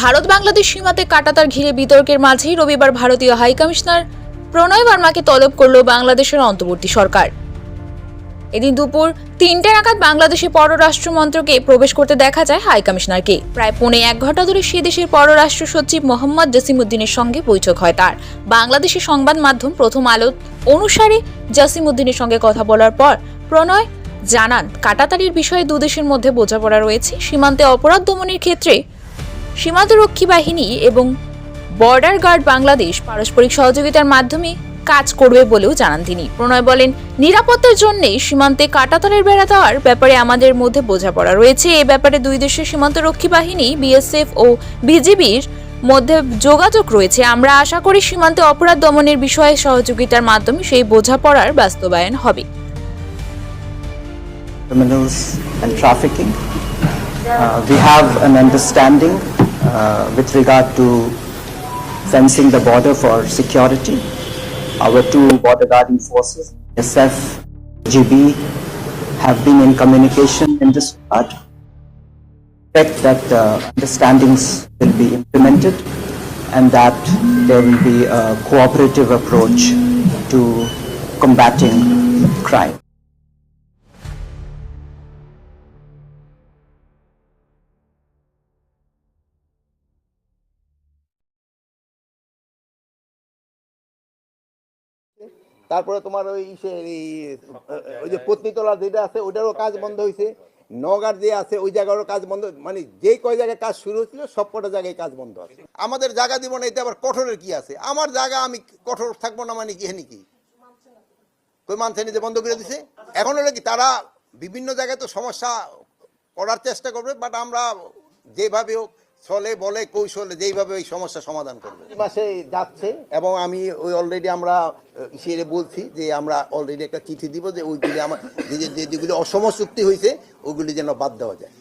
ভারত বাংলাদেশ সীমাতে কাটাতার ঘিরে বিতর্কের মাঝেই রবিবার ভারতীয় হাইকমিশনার প্রণয় বর্মাকে তলব করল বাংলাদেশের অন্তর্বর্তী সরকার। এদিন দুপুর তিনটে নাগাদ বাংলাদেশের পররাষ্ট্র মন্ত্রকে প্রবেশ করতে দেখা যায় হাইকমিশনারকে প্রায় পৌনে এক ঘণ্টা ধরে সে দেশের পররাষ্ট্র সচিব মোহাম্মদ জসিমউদ্দিনের সঙ্গে বৈঠক হয় তার। বাংলাদেশের সংবাদ মাধ্যম প্রথম আলো অনুসারে জসিমউদ্দিনের সঙ্গে কথা বলার পর প্রণয় জানান, কাটাতারির বিষয়ে দুদেশের মধ্যে বোঝাপড়া রয়েছে। সীমান্তে অপরাধ দমনের ক্ষেত্রে সীমান্তরক্ষী বাহিনী এবং বর্ডার গার্ড বাংলাদেশ পারস্পরিক সহযোগিতার মাধ্যমে কাজ করবে বলেও জানান তিনি। প্রণয় বলেন নিরাপত্তার জন্য সীমান্তে কাটাতারের বেড়া দেওয়ার ব্যাপারে আমাদের মধ্যে বোঝাপড়া রয়েছে। এ ব্যাপারে দুই দেশের সীমান্তরক্ষী বাহিনী বিএসএফ ও বিজিবির মধ্যে যোগাযোগ রয়েছে। আমরা আশা করি সীমান্তে অপরাধ দমনের বিষয়ে সহযোগিতার মাধ্যমে সেই বোঝাপড়ার বাস্তবায়ন হবে। Criminals and trafficking. Uh, we have an understanding with regard to fencing the border for security. Our two border guarding forces, SF, GB, have been in communication in this regard. Expect that uh, understandings will be implemented and that there will be a cooperative approach to combating crime. তারপরে তোমার ওই ওই যে পত্নীতলা যেটা আছে ওটারও কাজ বন্ধ হয়েছে নগার যে আছে ওই জায়গারও কাজ বন্ধ। মানে যেই কয় জায়গায় কাজ শুরু হয়েছিল সব কটা জায়গায় কাজ বন্ধ আছে। আমাদের জায়গা দিব না এতে আবার কঠোরের কি আছে? আমার জায়গা আমি কঠোর থাকব না মানে কি হেনি কি? কই মানছে নিজে বন্ধ করে দিছে? এখন হলো কি তারা বিভিন্ন জায়গায় তো সমস্যা করার চেষ্টা করবে বাট আমরা যেভাবে হোক চলে বলে কৌশলে যেইভাবে ওই সমস্যা সমাধান করবে। এই মাসে যাচ্ছে। এবং আমি ওই অলরেডি আমরা সেরে বলছি যে আমরা অলরেডি একটা চিঠি দিব যে ওইগুলি আমার যে যেগুলি অসম চুক্তি হয়েছে ওইগুলি যেন বাদ দেওয়া যায়।